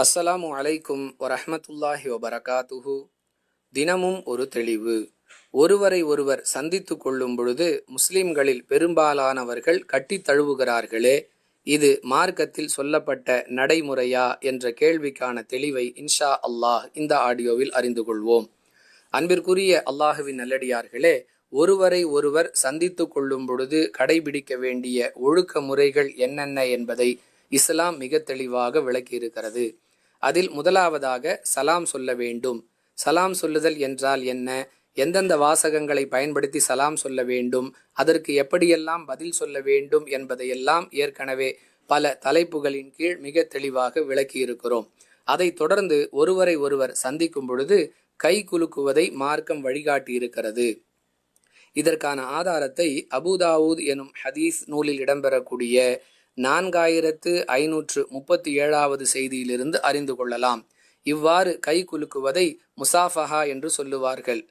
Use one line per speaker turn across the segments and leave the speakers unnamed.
அஸ்ஸலாமு அலைக்கும் வரஹ்மத்துல்லாஹி வபரகாத்துஹு. தினமும் ஒரு தெளிவு. ஒருவரை ஒருவர் சந்தித்து கொள்ளும் பொழுது முஸ்லிம்களில் பெரும்பாலானவர்கள் கட்டி தழுவுகிறார்களே இது மார்க்கத்தில் சொல்லப்பட்ட நடைமுறையா என்ற கேள்விக்கான தெளிவை இன்ஷா அல்லாஹ் இந்த ஆடியோவில் அறிந்து கொள்வோம். அன்பிற்குரிய அல்லாஹுவின் நல்லடியார்களே ஒருவரை ஒருவர் சந்தித்து கொள்ளும் பொழுது கடைபிடிக்க வேண்டிய ஒழுக்க முறைகள் என்னென்ன என்பதை இஸ்லாம் மிக தெளிவாக விளக்கியிருக்கிறது. அதில் முதலாவதாக சலாம் சொல்ல வேண்டும். சலாம் சொல்லுதல் என்றால் என்ன? எந்தெந்த வாசகங்களை பயன்படுத்தி சலாம் சொல்ல வேண்டும்? அதற்கு எப்படியெல்லாம் பதில் சொல்ல வேண்டும் என்பதையெல்லாம் ஏற்கனவே பல தலைப்புகளின் கீழ் மிக தெளிவாக விளக்கியிருக்கிறோம். அதைத் தொடர்ந்து ஒருவரை ஒருவர் சந்திக்கும் பொழுது கை குலுக்குவதை மார்க்கம் வழிகாட்டியிருக்கிறது. இதற்கான ஆதாரத்தை அபுதாவூத் எனும் ஹதீஸ் நூலில் இடம்பெறக்கூடிய நான்காயிரத்து ஐநூற்று முப்பத்தி ஏழாவது செய்தியிலிருந்து அறிந்து கொள்ளலாம். இவ்வாறு கை குலுக்குவதை முசாஃபஹா என்று சொல்லுவார்கள்.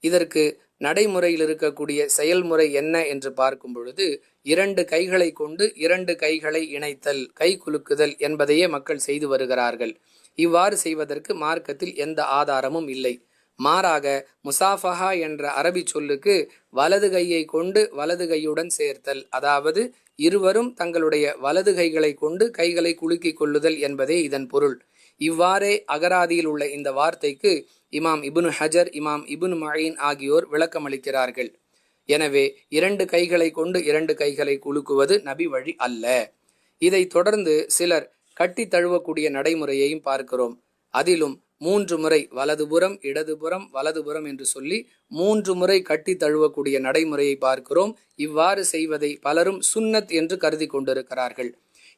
இதற்கு நடைமுறையில் இருக்கக்கூடிய செயல்முறை என்ன என்று பார்க்கும் பொழுது இரண்டு கைகளை கொண்டு இரண்டு கைகளை இணைத்தல் கை குலுக்குதல் என்பதையே மக்கள் செய்து வருகிறார்கள். இவ்வாறு செய்வதற்கு மார்க்கத்தில் எந்த ஆதாரமும் இல்லை. மாறாக முசாஃபஹா என்ற அரபி சொல்லுக்கு வலது கையை கொண்டு வலது கையுடன் சேர்த்தல் அதாவது இருவரும் தங்களுடைய வலது கைகளை கொண்டு கைகளை குலுக்கிக் கொள்ளுதல் என்பதே இதன் பொருள். இவ்வாறே அகராதியில் உள்ள இந்த வார்த்தைக்கு இமாம் இபுனு ஹஜர் இமாம் இபுனு மயின் ஆகியோர் விளக்கமளிக்கிறார்கள். எனவே இரண்டு கைகளை கொண்டு இரண்டு கைகளை குலுக்குவது நபி வழி அல்ல. இதை தொடர்ந்து சிலர் கட்டி தழுவக்கூடிய நடைமுறையையும் பார்க்கிறோம். அதிலும் மூன்று முறை வலதுபுறம் இடதுபுறம் வலதுபுறம் என்று சொல்லி மூன்று முறை கட்டி தழுவக்கூடிய நடைமுறையை பார்க்கிறோம். இவ்வாறு செய்வதை பலரும் சுன்னத் என்று கருதி கொண்டிருக்கிறார்கள்.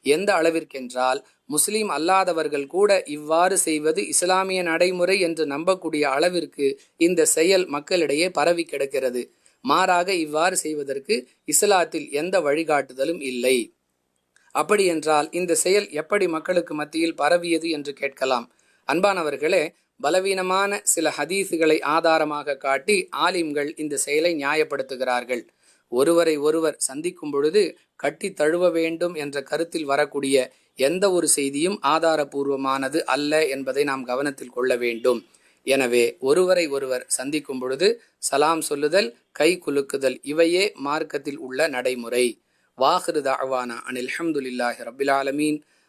எந்த அளவிற்கென்றால் முஸ்லீம் அல்லாதவர்கள் கூட இவ்வாறு செய்வது இஸ்லாமிய நடைமுறை என்று நம்பக்கூடிய அளவிற்கு இந்த செயல் மக்களிடையே பரவி கிடக்கிறது. மாறாக இவ்வாறு செய்வதற்கு இஸ்லாத்தில் எந்த வழிகாட்டுதலும் இல்லை. அப்படியென்றால் இந்த செயல் எப்படி மக்களுக்கு மத்தியில் பரவியது என்று கேட்கலாம். அன்பானவர்களே பலவீனமான சில ஹதீஸுகளை ஆதாரமாக காட்டி ஆலிம்கள் இந்த செயலை நியாயப்படுத்துகிறார்கள். ஒருவரை ஒருவர் சந்திக்கும் பொழுது கட்டி தழுவ வேண்டும் என்ற கருத்தில் வரக்கூடிய எந்த ஒரு செய்தியும் ஆதாரபூர்வமானது அல்ல என்பதை நாம் கவனத்தில் கொள்ள வேண்டும். எனவே ஒருவரை ஒருவர் சந்திக்கும் பொழுது சலாம் சொல்லுதல் கை குலுக்குதல் இவையே மார்க்கத்தில் உள்ள நடைமுறை. வாஹிரு தாவானா அனில் அஹமதுல்லாஹி ரபில் ஆலமீன்.